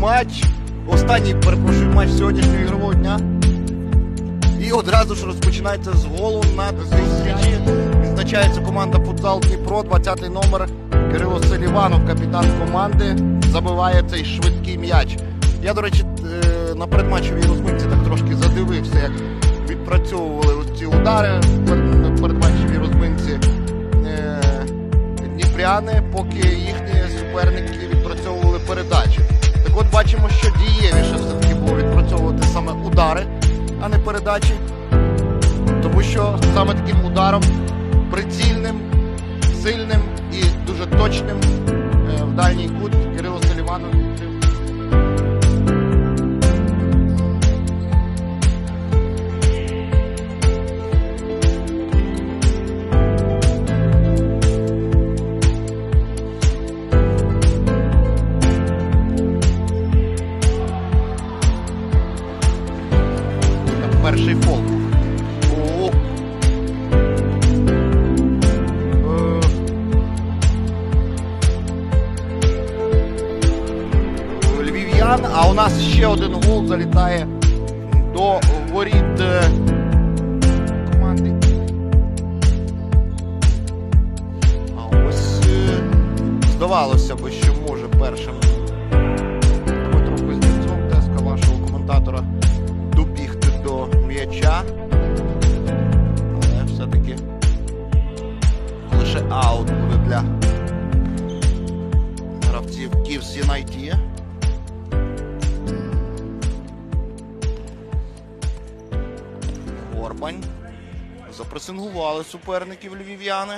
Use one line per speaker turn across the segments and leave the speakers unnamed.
матч. Останній, перепрошую, матч сьогоднішнього ігрового дня. І одразу ж розпочинається з голу на зустрічі. Відзначається команда футзал Дніпро, 20-й номер Кирило Селіванов, капітан команди, забиває цей швидкий м'яч. Я, до речі, е, на передматчевій розминці так трошки задивився, як відпрацьовували ці удари на передматчевій розминці е, дніпряни, поки їхні суперники відпрацьовували передачі. От бачимо, що дієвіше все-таки було відпрацьовувати саме удари, а не передачі. Тому що саме таким ударом прицільним, сильним і дуже точним е, в дальній кут Кирило Селіванов перший фол. О. Е, Львів'ян, а у нас ще один гол залітає до воріт е, команди. А ось е, здавалося би, що може першим Дмитро Кузнєцов, теска вашого коментатора, до. Але все-таки лише аут буде для гравців Київс Юнайті. Горбань. Запресингували суперників львів'яни.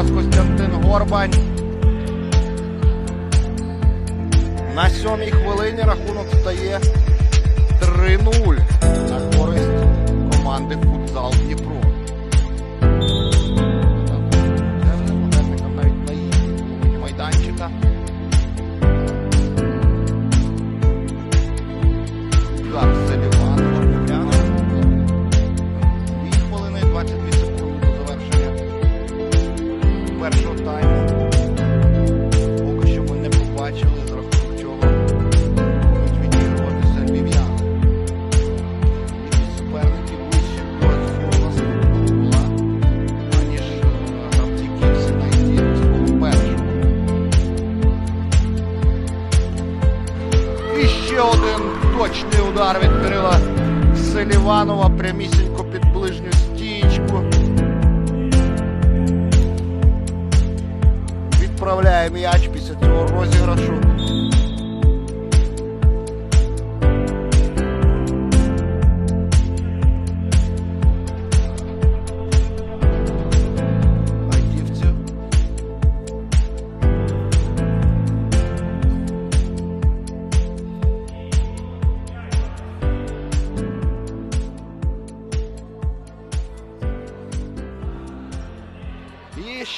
Зараз Костянтин Горбань. На сьомій хвилині рахунок стає Відправляє м'яч після цього розіграшу.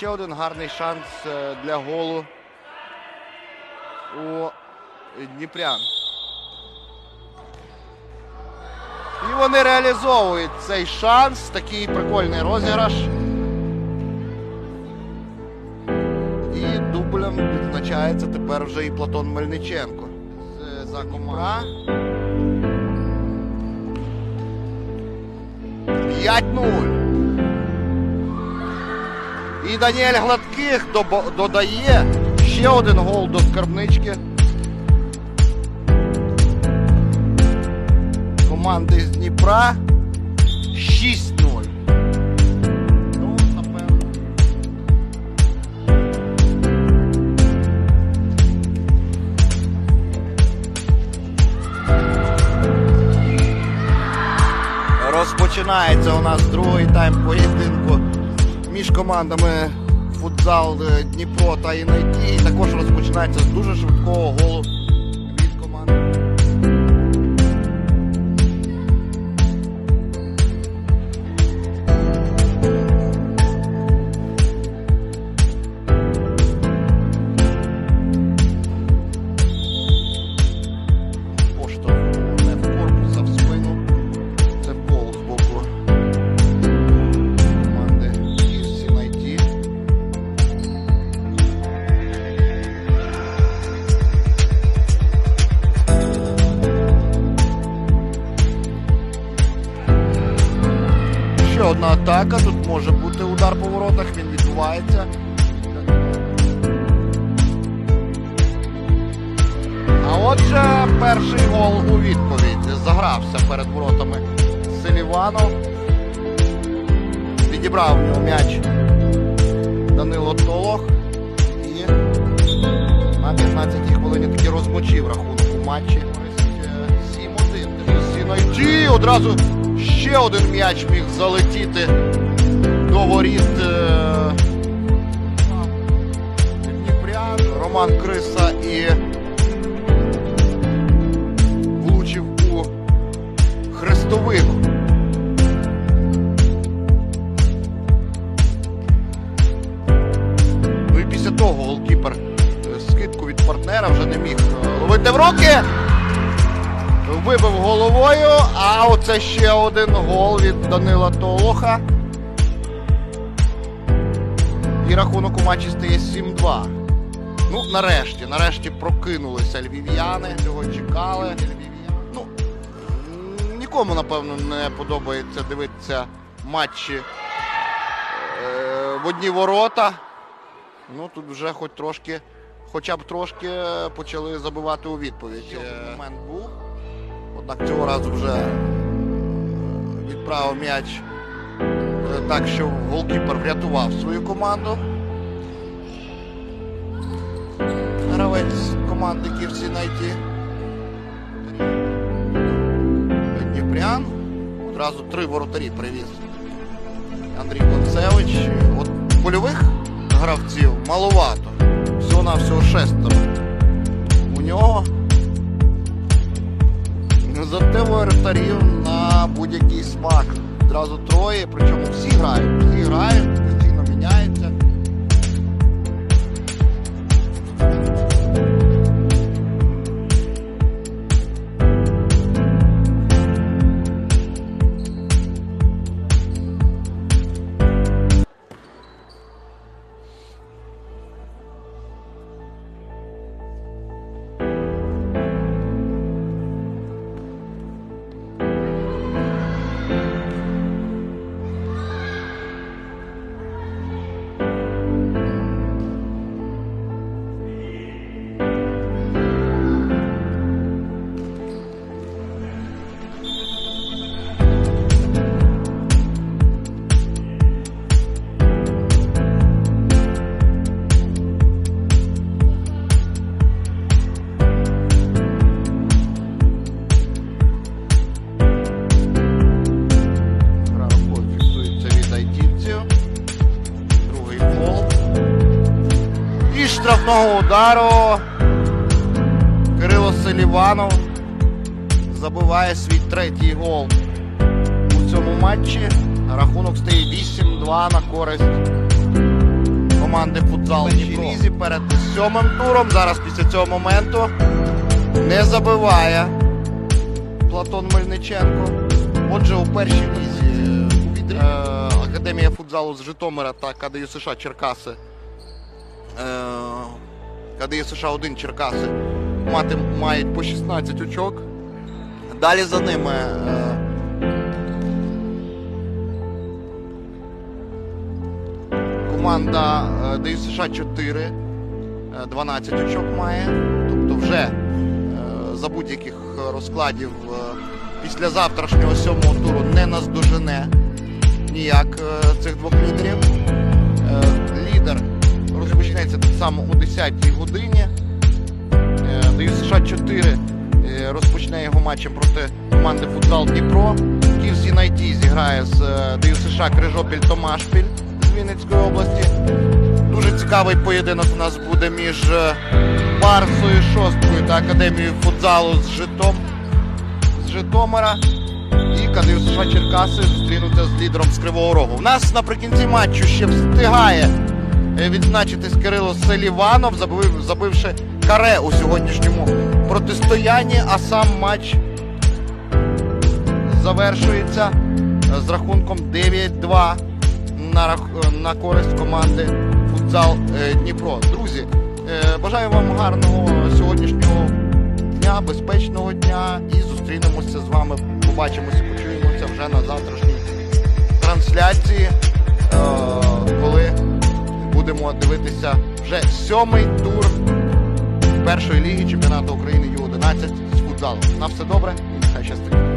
Ще один гарний шанс е, для голу у Дніпрян. І вони реалізовують цей шанс, такий прикольний розіграш. І дублем відзначається тепер вже і Платон Мельниченко. З- За комара. 5-0. І Даніель Гладких додає ще один гол до скарбнички. Команди з Дніпра 6-0. Ну, напевно. Розпочинається у нас другий тайм поєдинку між командами футзал е, Дніпро та Інайті. Також розпочинається з дуже швидкого голу атака. Тут може бути удар по воротах, він відбувається. А отже, перший гол у відповідь. Загрався перед воротами Селіванов. Відібрав м'яч Данило Толох. І на 15-й хвилині таки розмочив рахунок у матчі. 7-1. Сінайті одразу ще один м'яч міг залетіти до воріт. Дніпря. Дніпрян, Роман Криса а оце ще один гол від Данила Толоха. І рахунок у матчі стає 7-2. Ну, нарешті, нарешті прокинулися львів'яни, цього чекали. Ну, нікому, напевно, не подобається дивитися матчі е, в одні ворота. Ну, тут вже хоч трошки, хоча б трошки е, почали забивати у відповідь. Ще один момент був. Однак цього разу вже е, відправив м'яч е, так, що голкіпер врятував свою команду. Гравець команди Ківці найти. Дніпрян. Одразу три воротарі привіз. Андрій Концевич. От польових гравців маловато. Всього на всього шестеро. У нього. Зате рефтарів на будь-який смак. Одразу троє, причому всі грають. Всі грають, постійно міняються. Штрафного удару. Кирило Селіванов забиває свій третій гол у цьому матчі. Рахунок стає 8-2 на користь команди футзал Лізі перед сьомим туром. Зараз після цього моменту не забиває Платон Мельниченко. Отже, у першій лізі е, Академія футзалу з Житомира та КДЮ США Черкаси. Е, КДЮ США 1 Черкаси мати, мають по 16 очок. Далі за ними. Е, команда ДЮ США 4. е, 12 очок має. Тобто вже е, за будь-яких розкладів після завтрашнього сьомого туру не наздожене ніяк цих двох лідерів. Розпочнеться так само о 10-й годині. Е, США 4 е, розпочне його матчем проти команди Футзал Дніпро. Київс Юнайті зіграє з е, США Крижопіль Томашпіль з Вінницької області. Дуже цікавий поєдинок у нас буде між Барсою Шосткою та Академією футзалу з Житом з Житомира. І КДЮ США Черкаси зустрінуться з лідером з Кривого Рогу. У нас наприкінці матчу ще встигає відзначитись Кирило Селіванов, забив, забивши каре у сьогоднішньому протистоянні, а сам матч завершується е, з рахунком 9-2 на, е, на користь команди футзал е, Дніпро. Друзі, е, бажаю вам гарного сьогоднішнього дня, безпечного дня і зустрінемося з вами. Побачимося, почуємося вже на завтрашній трансляції, е, будемо дивитися вже сьомий тур першої ліги чемпіонату України Ю-11 з футзалу. На все добре і нехай щастить.